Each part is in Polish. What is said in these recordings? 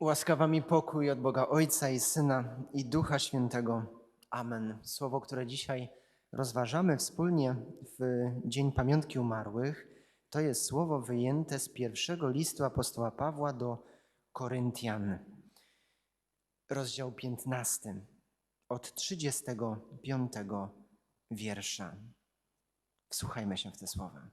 Łaskawa mi pokój od Boga Ojca i Syna i Ducha Świętego. Amen. Słowo, które dzisiaj rozważamy wspólnie w Dzień Pamiątki Umarłych, to jest słowo wyjęte z pierwszego listu apostoła Pawła do Koryntian, rozdział 15, od 35 wiersza. Wsłuchajmy się w te słowa.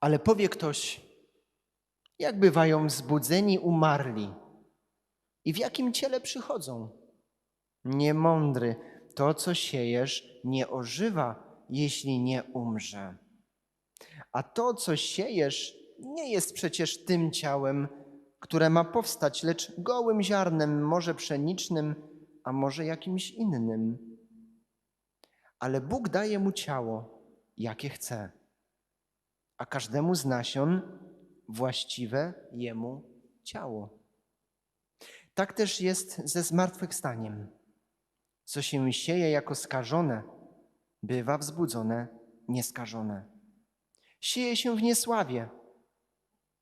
Ale powie ktoś, jak bywają wzbudzeni umarli i w jakim ciele przychodzą? Niemądry, to co siejesz, nie ożywa, jeśli nie umrze. A to, co siejesz, nie jest przecież tym ciałem, które ma powstać, lecz gołym ziarnem, może pszenicznym, a może jakimś innym. Ale Bóg daje mu ciało, jakie chce, a każdemu z nasion właściwe jemu ciało. Tak też jest ze zmartwychwstaniem. Co się sieje jako skażone, bywa wzbudzone nieskażone. Sieje się w niesławie,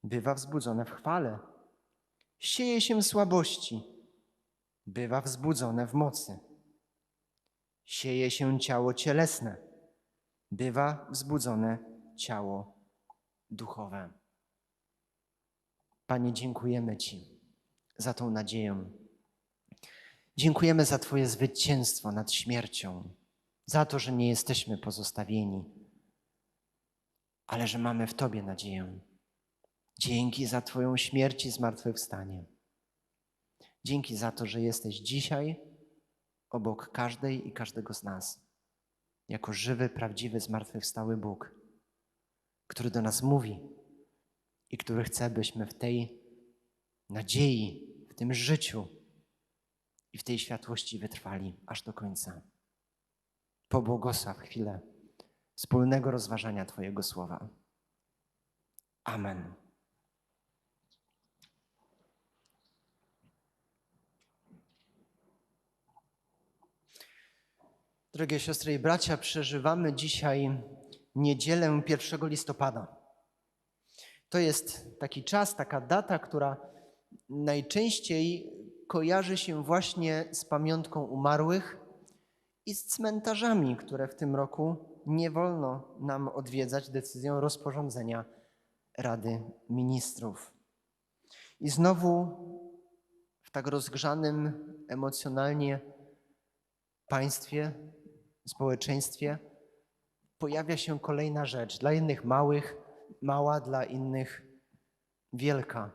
bywa wzbudzone w chwale. Sieje się słabości, bywa wzbudzone w mocy. Sieje się ciało cielesne, bywa wzbudzone ciało duchowe. Panie, dziękujemy Ci za tą nadzieję. Dziękujemy za Twoje zwycięstwo nad śmiercią, za to, że nie jesteśmy pozostawieni, ale że mamy w Tobie nadzieję. Dzięki za Twoją śmierć i zmartwychwstanie. Dzięki za to, że jesteś dzisiaj obok każdej i każdego z nas, jako żywy, prawdziwy, zmartwychwstały Bóg, który do nas mówi, i który chce, byśmy w tej nadziei, w tym życiu i w tej światłości wytrwali aż do końca. Pobłogosław chwilę wspólnego rozważania Twojego słowa. Amen. Drogie siostry i bracia, przeżywamy dzisiaj niedzielę 1 listopada. To jest taki czas, taka data, która najczęściej kojarzy się właśnie z pamiątką umarłych i z cmentarzami, które w tym roku nie wolno nam odwiedzać decyzją rozporządzenia Rady Ministrów. I znowu w tak rozgrzanym emocjonalnie państwie, społeczeństwie pojawia się kolejna rzecz. Dla jednych małych, mała, dla innych wielka.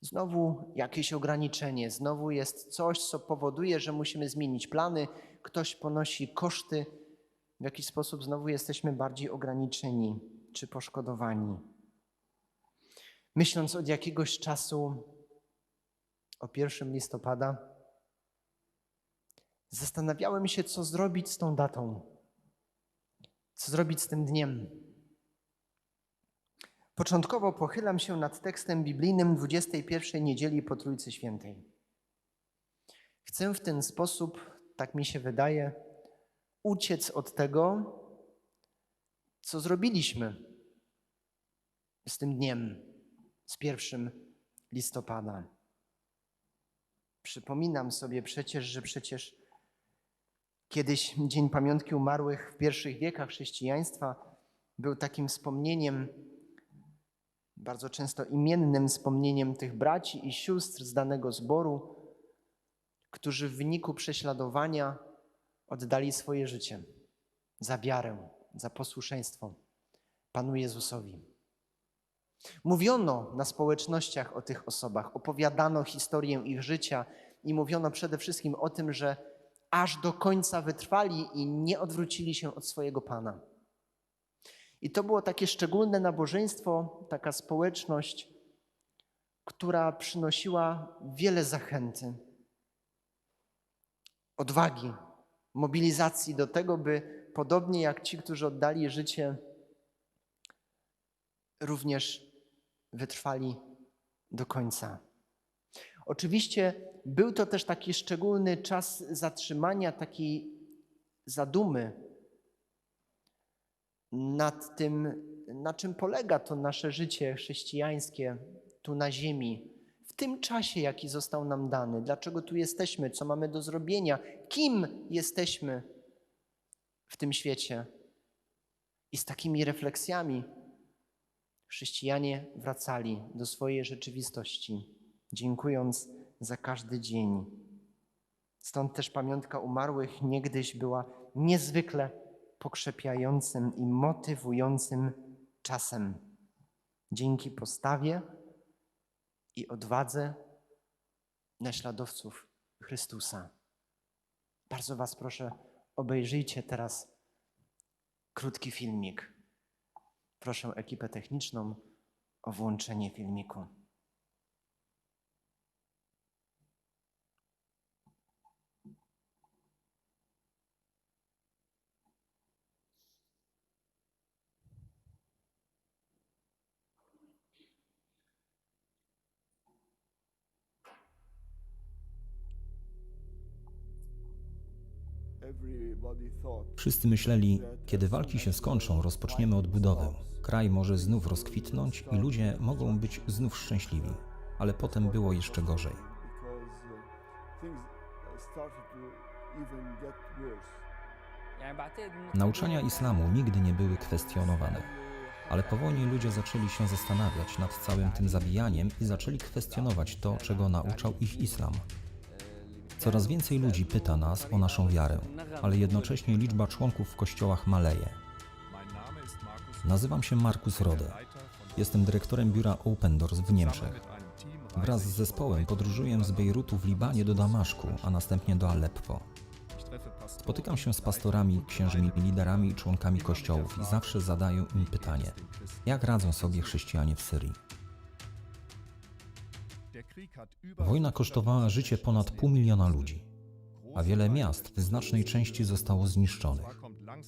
Znowu jakieś ograniczenie, znowu jest coś, co powoduje, że musimy zmienić plany, ktoś ponosi koszty, w jakiś sposób znowu jesteśmy bardziej ograniczeni czy poszkodowani. Myśląc od jakiegoś czasu o 1 listopada, zastanawiałem się, co zrobić z tą datą, co zrobić z tym dniem. Początkowo pochylam się nad tekstem biblijnym 21 niedzieli po Trójcy Świętej. Chcę w ten sposób, tak mi się wydaje, uciec od tego, co zrobiliśmy z tym dniem, z 1 listopada. Przypominam sobie przecież, że przecież kiedyś Dzień Pamiątki Umarłych w pierwszych wiekach chrześcijaństwa był takim wspomnieniem bardzo często imiennym wspomnieniem tych braci i sióstr z danego zboru, którzy w wyniku prześladowania oddali swoje życie za wiarę, za posłuszeństwo Panu Jezusowi. Mówiono na społecznościach o tych osobach, opowiadano historię ich życia i mówiono przede wszystkim o tym, że aż do końca wytrwali i nie odwrócili się od swojego Pana. I to było takie szczególne nabożeństwo, taka społeczność, która przynosiła wiele zachęty, odwagi, mobilizacji do tego, by podobnie jak ci, którzy oddali życie, również wytrwali do końca. Oczywiście był to też taki szczególny czas zatrzymania, takiej zadumy nad tym, na czym polega to nasze życie chrześcijańskie tu na ziemi, w tym czasie, jaki został nam dany, dlaczego tu jesteśmy, co mamy do zrobienia, kim jesteśmy w tym świecie. I z takimi refleksjami chrześcijanie wracali do swojej rzeczywistości, dziękując za każdy dzień. Stąd też pamiątka umarłych niegdyś była niezwykle pokrzepiającym i motywującym czasem. Dzięki postawie i odwadze naśladowców Chrystusa. Bardzo Was proszę, obejrzyjcie teraz krótki filmik. Proszę ekipę techniczną o włączenie filmiku. Wszyscy myśleli, kiedy walki się skończą, rozpoczniemy odbudowę. Kraj może znów rozkwitnąć i ludzie mogą być znów szczęśliwi. Ale potem było jeszcze gorzej. Nauczania islamu nigdy nie były kwestionowane. Ale po wojnie ludzie zaczęli się zastanawiać nad całym tym zabijaniem i zaczęli kwestionować to, czego nauczał ich islam. Coraz więcej ludzi pyta nas o naszą wiarę, ale jednocześnie liczba członków w kościołach maleje. Nazywam się Markus Rode. Jestem dyrektorem biura Open Doors w Niemczech. Wraz z zespołem podróżuję z Bejrutu w Libanie do Damaszku, a następnie do Aleppo. Spotykam się z pastorami, księżymi, liderami i członkami kościołów i zawsze zadaję im pytanie: jak radzą sobie chrześcijanie w Syrii? Wojna kosztowała życie ponad pół miliona ludzi, a wiele miast w znacznej części zostało zniszczonych.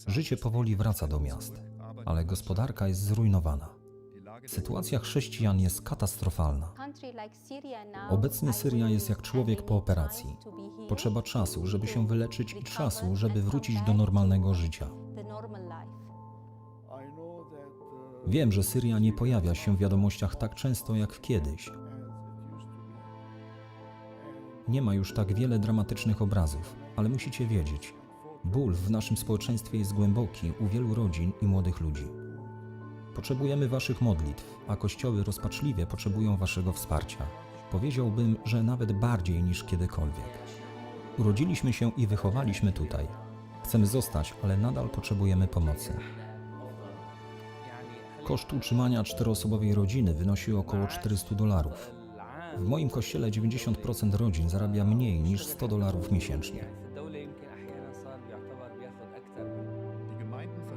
Życie powoli wraca do miast, ale gospodarka jest zrujnowana. Sytuacja chrześcijan jest katastrofalna. Obecnie Syria jest jak człowiek po operacji. Potrzeba czasu, żeby się wyleczyć i czasu, żeby wrócić do normalnego życia. Wiem, że Syria nie pojawia się w wiadomościach tak często jak kiedyś. Nie ma już tak wiele dramatycznych obrazów, ale musicie wiedzieć, ból w naszym społeczeństwie jest głęboki u wielu rodzin i młodych ludzi. Potrzebujemy Waszych modlitw, a kościoły rozpaczliwie potrzebują Waszego wsparcia. Powiedziałbym, że nawet bardziej niż kiedykolwiek. Urodziliśmy się i wychowaliśmy tutaj. Chcemy zostać, ale nadal potrzebujemy pomocy. Koszt utrzymania czteroosobowej rodziny wynosi około 400 dolarów. W moim kościele 90% rodzin zarabia mniej niż 100 dolarów miesięcznie.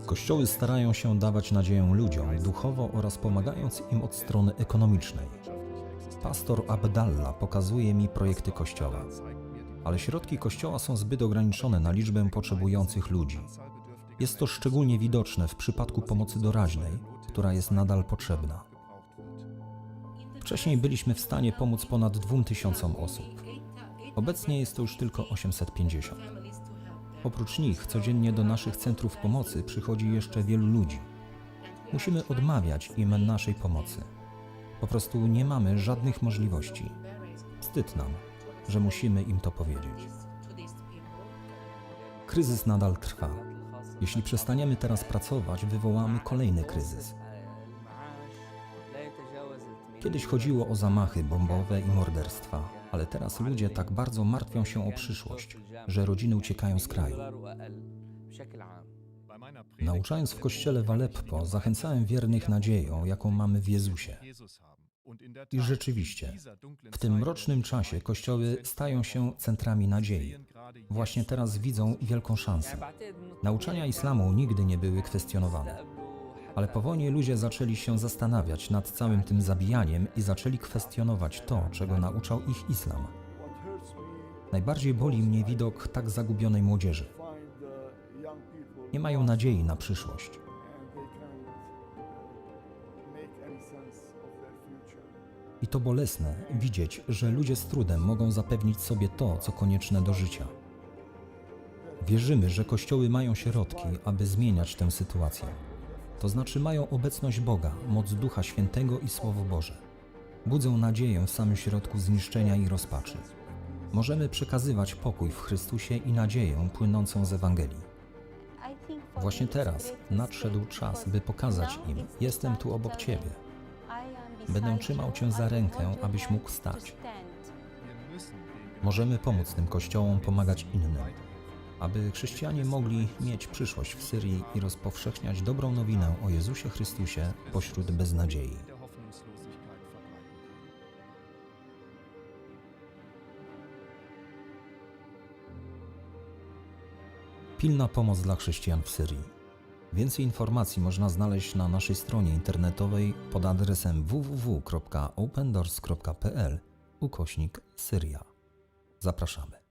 Kościoły starają się dawać nadzieję ludziom duchowo oraz pomagając im od strony ekonomicznej. Pastor Abdallah pokazuje mi projekty kościoła, ale środki kościoła są zbyt ograniczone na liczbę potrzebujących ludzi. Jest to szczególnie widoczne w przypadku pomocy doraźnej, która jest nadal potrzebna. Wcześniej byliśmy w stanie pomóc ponad 2000 osób. Obecnie jest to już tylko 850. Oprócz nich codziennie do naszych centrów pomocy przychodzi jeszcze wielu ludzi. Musimy odmawiać im naszej pomocy. Po prostu nie mamy żadnych możliwości. Wstyd nam, że musimy im to powiedzieć. Kryzys nadal trwa. Jeśli przestaniemy teraz pracować, wywołamy kolejny kryzys. Kiedyś chodziło o zamachy bombowe i morderstwa, ale teraz ludzie tak bardzo martwią się o przyszłość, że rodziny uciekają z kraju. Nauczając w kościele w Aleppo, zachęcałem wiernych nadzieją, jaką mamy w Jezusie. I rzeczywiście, w tym mrocznym czasie kościoły stają się centrami nadziei. Właśnie teraz widzą wielką szansę. Nauczania islamu nigdy nie były kwestionowane. Ale po wojnie ludzie zaczęli się zastanawiać nad całym tym zabijaniem i zaczęli kwestionować to, czego nauczał ich islam. Najbardziej boli mnie widok tak zagubionej młodzieży. Nie mają nadziei na przyszłość. I to bolesne widzieć, że ludzie z trudem mogą zapewnić sobie to, co konieczne do życia. Wierzymy, że kościoły mają środki, aby zmieniać tę sytuację. To znaczy mają obecność Boga, moc Ducha Świętego i Słowo Boże. budzą nadzieję w samym środku zniszczenia i rozpaczy. Możemy przekazywać pokój w Chrystusie i nadzieję płynącą z Ewangelii. Właśnie teraz nadszedł czas, by pokazać im: Jestem tu obok Ciebie. Będę trzymał Cię za rękę, abyś mógł stać. Możemy pomóc tym kościołom pomagać innym, aby chrześcijanie mogli mieć przyszłość w Syrii i rozpowszechniać dobrą nowinę o Jezusie Chrystusie pośród beznadziei. Pilna pomoc dla chrześcijan w Syrii. Więcej informacji można znaleźć na naszej stronie internetowej pod adresem www.opendoors.pl ukośnik Syria. Zapraszamy.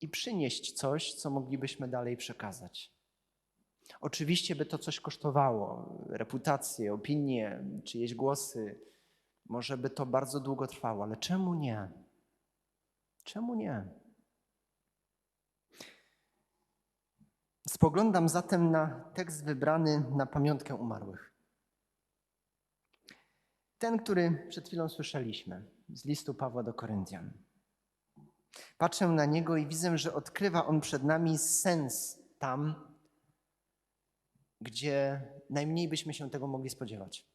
I przynieść coś, co moglibyśmy dalej przekazać. Oczywiście by to coś kosztowało, reputację, opinię, czyjeś głosy. Może by to bardzo długo trwało, ale czemu nie? Czemu nie? Spoglądam zatem na tekst wybrany na pamiątkę umarłych. Ten, który przed chwilą słyszeliśmy z listu Pawła do Koryntian. Patrzę na niego i widzę, że odkrywa on przed nami sens tam, gdzie najmniej byśmy się tego mogli spodziewać.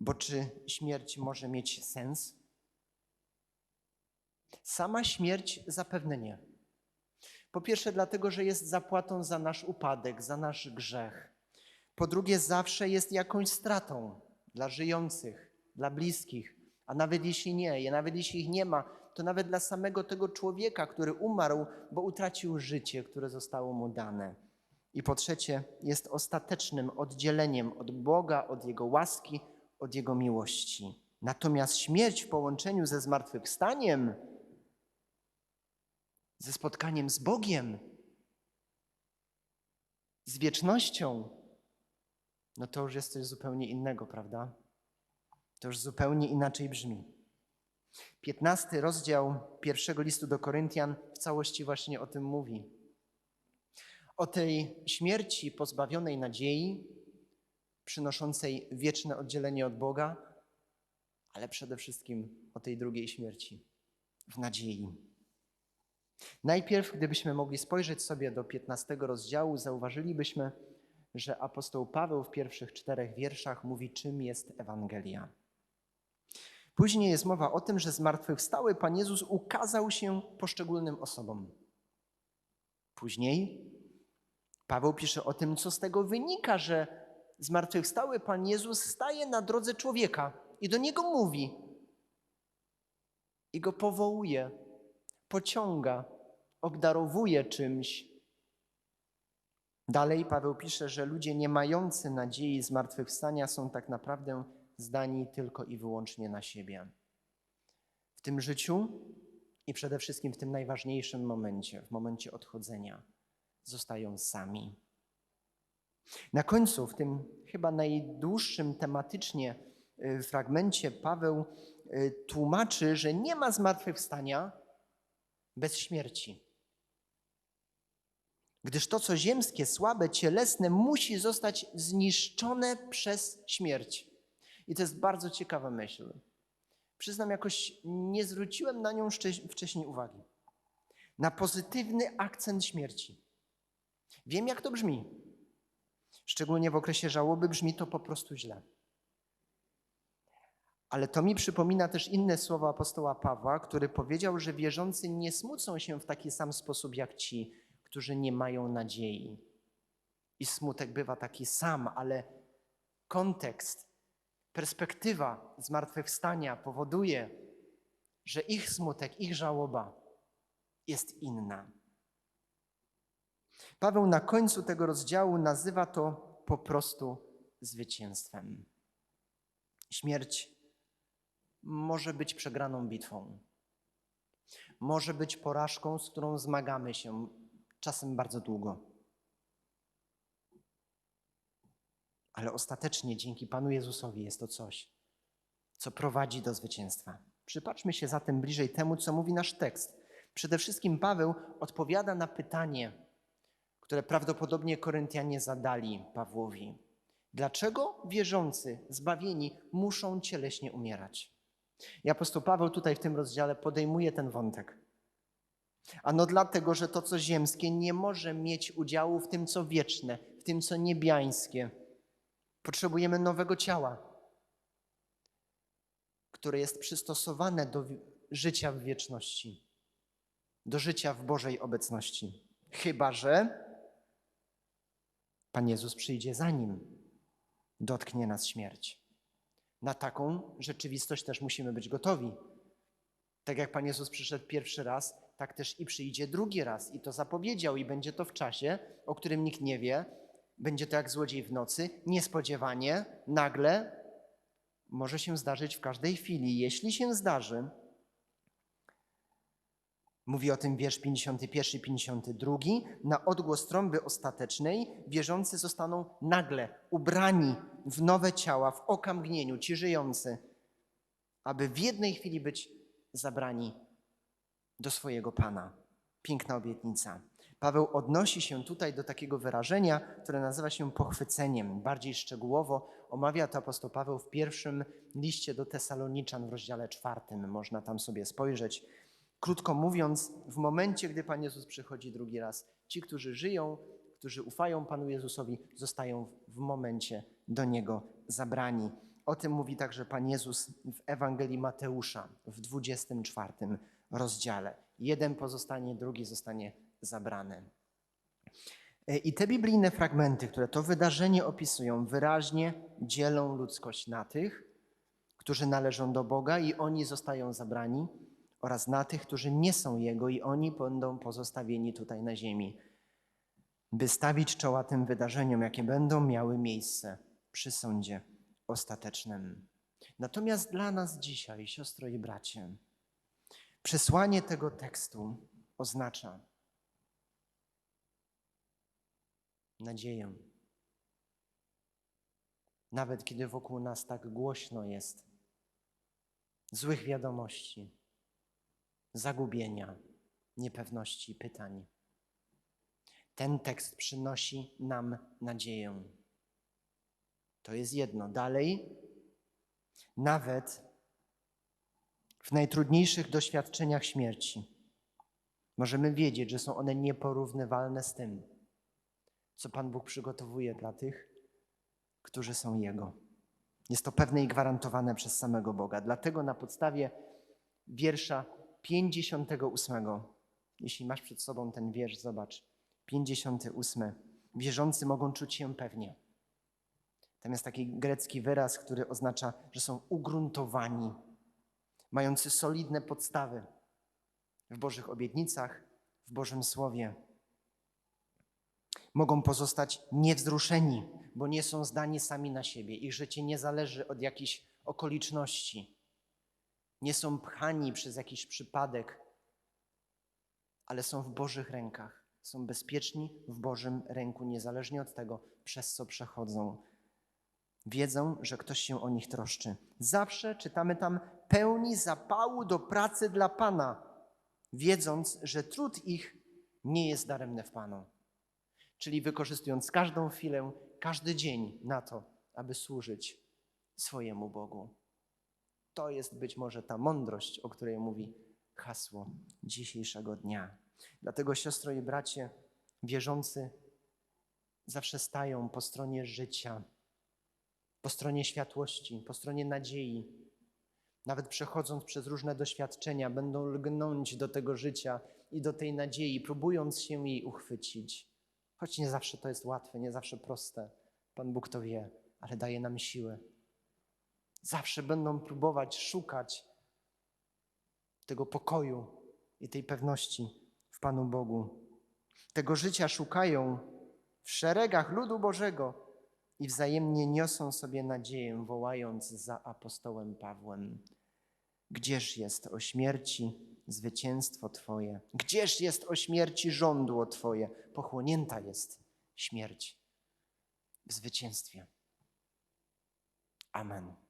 Bo czy śmierć może mieć sens? Sama śmierć zapewne nie. Po pierwsze, dlatego, że jest zapłatą za nasz upadek, za nasz grzech. Po drugie, zawsze jest jakąś stratą dla żyjących, dla bliskich, a nawet jeśli nie, nawet jeśli ich nie ma, to nawet dla samego tego człowieka, który umarł, bo utracił życie, które zostało mu dane. I po trzecie, jest ostatecznym oddzieleniem od Boga, od Jego łaski, od Jego miłości. Natomiast śmierć w połączeniu ze zmartwychwstaniem, ze spotkaniem z Bogiem, z wiecznością, no to już jest coś zupełnie innego, prawda? To już zupełnie inaczej brzmi. 15 rozdział pierwszego listu do Koryntian w całości właśnie o tym mówi. O tej śmierci pozbawionej nadziei, przynoszącej wieczne oddzielenie od Boga, ale przede wszystkim o tej drugiej śmierci w nadziei. Najpierw, gdybyśmy mogli spojrzeć sobie do 15 rozdziału, zauważylibyśmy, że apostoł Paweł w pierwszych czterech wierszach mówi, czym jest Ewangelia. Później jest mowa o tym, że zmartwychwstały Pan Jezus ukazał się poszczególnym osobom. Później Paweł pisze o tym, co z tego wynika, że zmartwychwstały Pan Jezus staje na drodze człowieka i do niego mówi i go powołuje, pociąga, obdarowuje czymś. Dalej Paweł pisze, że ludzie nie mający nadziei zmartwychwstania są tak naprawdę zdani tylko i wyłącznie na siebie. W tym życiu i przede wszystkim w tym najważniejszym momencie, w momencie odchodzenia, zostają sami. Na końcu, w tym chyba najdłuższym tematycznie y, fragmencie, Paweł y, tłumaczy, że nie ma zmartwychwstania bez śmierci. Gdyż to, co ziemskie, słabe, cielesne, musi zostać zniszczone przez śmierć. I to jest bardzo ciekawa myśl. Przyznam, jakoś nie zwróciłem na nią wcześ- wcześniej uwagi. Na pozytywny akcent śmierci. Wiem, jak to brzmi. Szczególnie w okresie żałoby brzmi to po prostu źle. Ale to mi przypomina też inne słowa apostoła Pawła, który powiedział, że wierzący nie smucą się w taki sam sposób jak ci, którzy nie mają nadziei. I smutek bywa taki sam, ale kontekst, perspektywa zmartwychwstania powoduje, że ich smutek, ich żałoba jest inna. Paweł na końcu tego rozdziału nazywa to po prostu zwycięstwem. Śmierć może być przegraną bitwą. Może być porażką, z którą zmagamy się czasem bardzo długo. Ale ostatecznie dzięki Panu Jezusowi jest to coś, co prowadzi do zwycięstwa. Przypatrzmy się zatem bliżej temu, co mówi nasz tekst. Przede wszystkim Paweł odpowiada na pytanie, które prawdopodobnie Koryntianie zadali Pawłowi. Dlaczego wierzący, zbawieni, muszą cieleśnie umierać? I apostoł Paweł tutaj w tym rozdziale podejmuje ten wątek. Ano dlatego, że to, co ziemskie, nie może mieć udziału w tym, co wieczne, w tym, co niebiańskie. Potrzebujemy nowego ciała, które jest przystosowane do życia w wieczności, do życia w Bożej obecności. Chyba, że Pan Jezus przyjdzie za nim, dotknie nas śmierć. Na taką rzeczywistość też musimy być gotowi. Tak jak Pan Jezus przyszedł pierwszy raz, tak też i przyjdzie drugi raz. I to zapowiedział, i będzie to w czasie, o którym nikt nie wie. Będzie to jak złodziej w nocy, niespodziewanie, nagle, może się zdarzyć w każdej chwili. Jeśli się zdarzy, Mówi o tym wiersz 51 i 52. Na odgłos trąby ostatecznej wierzący zostaną nagle ubrani w nowe ciała, w okamgnieniu, ci żyjący, aby w jednej chwili być zabrani do swojego Pana. Piękna obietnica. Paweł odnosi się tutaj do takiego wyrażenia, które nazywa się pochwyceniem. Bardziej szczegółowo omawia to apostoł Paweł w pierwszym liście do Tesaloniczan w rozdziale czwartym. Można tam sobie spojrzeć. Krótko mówiąc, w momencie, gdy Pan Jezus przychodzi drugi raz, ci, którzy żyją, którzy ufają Panu Jezusowi, zostają w momencie do Niego zabrani. O tym mówi także Pan Jezus w Ewangelii Mateusza w 24 rozdziale. Jeden pozostanie, drugi zostanie zabrany. E, I te biblijne fragmenty, które to wydarzenie opisują, wyraźnie dzielą ludzkość na tych, którzy należą do Boga i oni zostają zabrani, oraz na tych, którzy nie są Jego i oni będą pozostawieni tutaj na ziemi, by stawić czoła tym wydarzeniom, jakie będą miały miejsce przy sądzie ostatecznym. Natomiast dla nas dzisiaj, siostro i bracie, przesłanie tego tekstu oznacza nadzieję. Nawet kiedy wokół nas tak głośno jest złych wiadomości, zagubienia, niepewności, pytań. Ten tekst przynosi nam nadzieję. To jest jedno. Dalej, nawet w najtrudniejszych doświadczeniach śmierci możemy wiedzieć, że są one nieporównywalne z tym, co Pan Bóg przygotowuje dla tych, którzy są Jego. Jest to pewne i gwarantowane przez samego Boga. Dlatego na podstawie wiersza 58. Jeśli masz przed sobą ten wiersz, zobacz. 58. Wierzący mogą czuć się pewnie. Tam jest taki grecki wyraz, który oznacza, że są ugruntowani, mający solidne podstawy w Bożych obietnicach, w Bożym Słowie. Mogą pozostać niewzruszeni, bo nie są zdani sami na siebie. Ich życie nie zależy od jakichś okoliczności nie są pchani przez jakiś przypadek, ale są w Bożych rękach. Są bezpieczni w Bożym ręku, niezależnie od tego, przez co przechodzą. Wiedzą, że ktoś się o nich troszczy. Zawsze czytamy tam pełni zapału do pracy dla Pana, wiedząc, że trud ich nie jest daremny w Panu. Czyli wykorzystując każdą chwilę, każdy dzień na to, aby służyć swojemu Bogu. To jest być może ta mądrość, o której mówi hasło dzisiejszego dnia. Dlatego, siostro i bracie, wierzący zawsze stają po stronie życia, po stronie światłości, po stronie nadziei. Nawet przechodząc przez różne doświadczenia, będą lgnąć do tego życia i do tej nadziei, próbując się jej uchwycić. Choć nie zawsze to jest łatwe, nie zawsze proste. Pan Bóg to wie, ale daje nam siłę. Zawsze będą próbować szukać tego pokoju i tej pewności w Panu Bogu. Tego życia szukają w szeregach ludu Bożego i wzajemnie niosą sobie nadzieję, wołając za apostołem Pawłem. Gdzież jest o śmierci zwycięstwo Twoje? Gdzież jest o śmierci żądło Twoje? Pochłonięta jest śmierć w zwycięstwie. Amen.